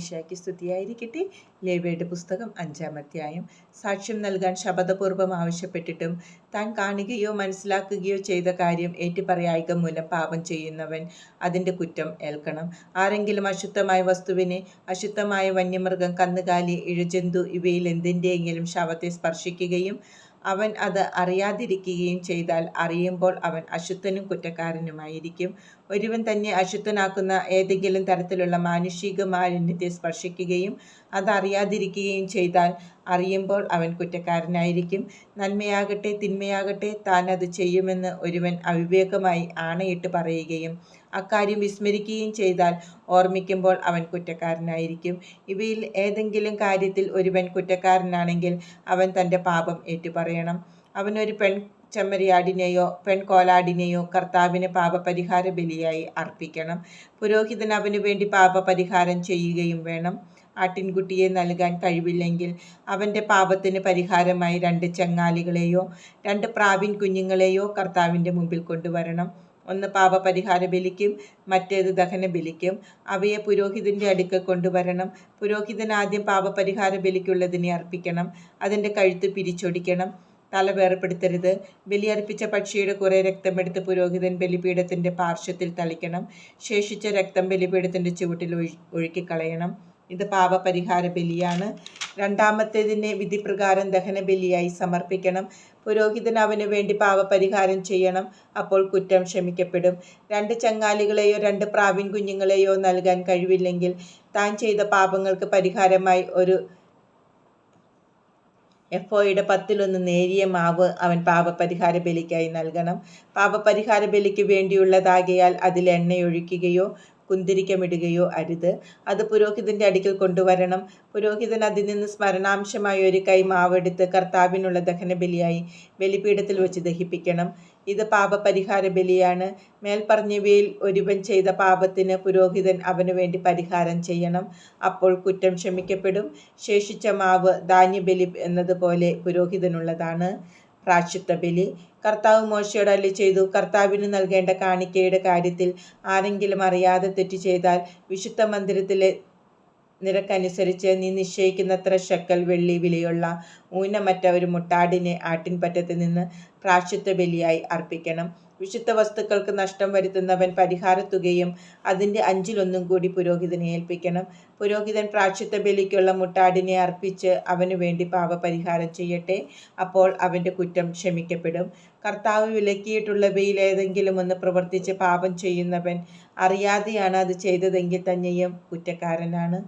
മിശാക്കി സ്തുതിയായിരിക്കട്ടെ. ലേവയുടെ പുസ്തകം അഞ്ചാം അധ്യായം. സാക്ഷ്യം നൽകാൻ ശപഥപൂർവം ആവശ്യപ്പെട്ടിട്ടും താൻ കാണുകയോ മനസ്സിലാക്കുകയോ ചെയ്ത കാര്യം ഏറ്റുപറയായിക മൂലം പാപം ചെയ്യുന്നവൻ അതിന്റെ കുറ്റം ഏൽക്കണം. ആരെങ്കിലും അശുദ്ധമായ വസ്തുവിനെ അശുദ്ധമായ വന്യമൃഗം കന്നുകാലി ഇഴജന്തു ഇവയിൽ എന്തിന്റെയെങ്കിലും ശവത്തെ സ്പർശിക്കുകയും അവൻ അത് അറിയാതിരിക്കുകയും ചെയ്താൽ അറിയുമ്പോൾ അവൻ അശുദ്ധനും കുറ്റക്കാരനുമായിരിക്കും. ഒരുവൻ തന്നെ അശുദ്ധനാക്കുന്ന ഏതെങ്കിലും തരത്തിലുള്ള മാനുഷിക മാലിന്യത്തെ സ്പർശിക്കുകയും അതറിയാതിരിക്കുകയും ചെയ്താൽ അറിയുമ്പോൾ അവൻ കുറ്റക്കാരനായിരിക്കും. നന്മയാകട്ടെ തിന്മയാകട്ടെ താൻ അത് ചെയ്യുമെന്ന് ഒരുവൻ അവിവേകമായി ആണയിട്ട് പറയുകയും അക്കാര്യം വിസ്മരിക്കുകയും ചെയ്താൽ ഓർമ്മിക്കുമ്പോൾ അവൻ കുറ്റക്കാരനായിരിക്കും. ഇവയിൽ ഏതെങ്കിലും കാര്യത്തിൽ ഒരുവൻ കുറ്റക്കാരനാണെങ്കിൽ അവൻ തന്റെ പാപം ഏറ്റുപറയണം. അവനൊരു പെൺ ചെമ്മരിയാടിനെയോ പെൺകോലാടിനെയോ കർത്താവിന് പാപപരിഹാര ബലിയായി അർപ്പിക്കണം. പുരോഹിതൻ അവനു വേണ്ടി പാപപരിഹാരം ചെയ്യുകയും വേണം. ആട്ടിൻകുട്ടിയെ നൽകാൻ കഴിവില്ലെങ്കിൽ അവന്റെ പാപത്തിന് പരിഹാരമായി രണ്ട് ചങ്ങാലികളെയോ രണ്ട് പ്രാവിൻ കുഞ്ഞുങ്ങളെയോ കർത്താവിന്റെ മുമ്പിൽ കൊണ്ടുവരണം. ഒന്ന് പാപപരിഹാര ബലിക്കും മറ്റേത് ദഹന ബലിക്കും. അവയെ പുരോഹിതന്റെ അടുക്കൽ കൊണ്ടുവരണം. പുരോഹിതൻ ആദ്യം പാപപരിഹാര ബലിക്കുള്ളതിനെ അർപ്പിക്കണം. അതിന്റെ കഴുത്ത് പിരിച്ചൊടിക്കണം. തല വേർപ്പെടുത്തരുത് ബലിയർപ്പിച്ച പക്ഷിയുടെ കുറേ രക്തമെടുത്ത് പുരോഹിതൻ ബലിപീഠത്തിന്റെ പാർശ്വത്തിൽ തളിക്കണം. ശേഷിച്ച രക്തം ബലിപീഠത്തിന്റെ ചുവട്ടിൽ ഒഴി ഒഴുക്കിക്കളയണം. ഇത് പാപപരിഹാര ബലിയാണ്. രണ്ടാമത്തേതിനെ വിധിപ്രകാരം ദഹന ബലിയായി സമർപ്പിക്കണം. പുരോഹിതൻ അവന് വേണ്ടി പാപപരിഹാരം ചെയ്യണം. അപ്പോൾ കുറ്റം ക്ഷമിക്കപ്പെടും. രണ്ട് ചങ്ങാലികളെയോ രണ്ട് പ്രാവിൻ കുഞ്ഞുങ്ങളെയോ നൽകാൻ കഴിവില്ലെങ്കിൽ താൻ ചെയ്ത പാപങ്ങൾക്ക് പരിഹാരമായി ഒരു എഫോയുടെ പത്തിലൊന്ന് നേരിയ മാവ് അവൻ പാപപരിഹാര ബലിക്കായി നൽകണം. പാപപരിഹാര ബലിക്ക് വേണ്ടിയുള്ളതാകയാൽ അതിൽ എണ്ണയൊഴിക്കുകയോ കുന്തിരിക്കമിടുകയോ അരുത്. അത് പുരോഹിതന്റെ അടുക്കൽ കൊണ്ടുവരണം. പുരോഹിതൻ അതിൽ നിന്ന് സ്മരണാംശമായ ഒരു കൈ മാവെടുത്ത് കർത്താവിനുള്ള ദഹനബലിയായി ബലിപീഠത്തിൽ വെച്ച് ദഹിപ്പിക്കണം. ഇത് പാപപരിഹാര ബലിയാണ്. മേൽപ്പറഞ്ഞവയിൽ ഒരുവൻ ചെയ്ത പാപത്തിന് പുരോഹിതൻ അവനു വേണ്ടി പരിഹാരം ചെയ്യണം. അപ്പോൾ കുറ്റം ക്ഷമിക്കപ്പെടും. ശേഷിച്ച മാവ് ധാന്യബലി എന്നതുപോലെ പുരോഹിതനുള്ളതാണ്. പ്രാശ്ചിത്ത ബലി. കർത്താവ് മോശയോട് അല്ലി ചെയ്തു കർത്താവിന് നൽകേണ്ട കാണിക്കയുടെ കാര്യത്തിൽ ആരെങ്കിലും അറിയാതെ തെറ്റ് ചെയ്താൽ വിശുദ്ധ മന്ദിരത്തിലെ നിരക്കനുസരിച്ച് നീ നിശ്ചയിക്കുന്നത്ര ശക്കൽ വെള്ളി വിലയുള്ള ഊനമറ്റ ഒരു മുട്ടാടിനെ ആട്ടിൻപറ്റത്തിൽ നിന്ന് പ്രാശ്ചിത്വ ബലിയായി അർപ്പിക്കണം. വിശുദ്ധ വസ്തുക്കൾക്ക് നഷ്ടം വരുത്തുന്നവൻ പരിഹാരത്തുകയും അതിന്റെ അഞ്ചിലൊന്നും കൂടി പുരോഹിതനെ ഏൽപ്പിക്കണം. പുരോഹിതൻ പ്രാക്ഷിത്ത ബലിക്കുള്ള മുട്ടാടിനെ അർപ്പിച്ച് അവനു വേണ്ടി പാപപരിഹാരം ചെയ്യട്ടെ. അപ്പോൾ അവന്റെ കുറ്റം ക്ഷമിക്കപ്പെടും. കർത്താവ് വിലക്കിയിട്ടുള്ളവയിൽ ഏതെങ്കിലും ഒന്ന് പ്രവർത്തിച്ച് പാപം ചെയ്യുന്നവൻ അറിയാതെയാണ് അത് ചെയ്തതെങ്കിൽ തന്നെയും കുറ്റക്കാരനാണ്.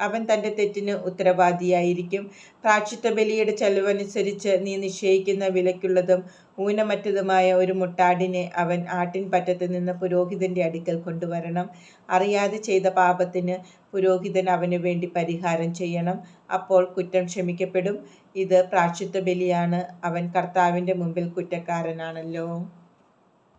അവൻ തന്റെ തെറ്റിന് ഉത്തരവാദിയായിരിക്കും. പ്രാക്ഷിത്വ ബലിയുടെ ചെലവനുസരിച്ച് നീ നിശ്ചയിക്കുന്ന വിലയ്ക്കുള്ളതും ഊനമറ്റതുമായ ഒരു മുട്ടാടിനെ അവൻ ആട്ടിൻ പറ്റത്ത് നിന്ന് പുരോഹിതന്റെ അടുക്കൽ കൊണ്ടുവരണം. അറിയാതെ ചെയ്ത പാപത്തിന് പുരോഹിതൻ അവന് വേണ്ടി പരിഹാരം ചെയ്യണം. അപ്പോൾ കുറ്റം ക്ഷമിക്കപ്പെടും. ഇത് പ്രാക്ഷിത്വ ബലിയാണ്. അവൻ കർത്താവിന്റെ മുമ്പിൽ കുറ്റക്കാരനാണല്ലോ.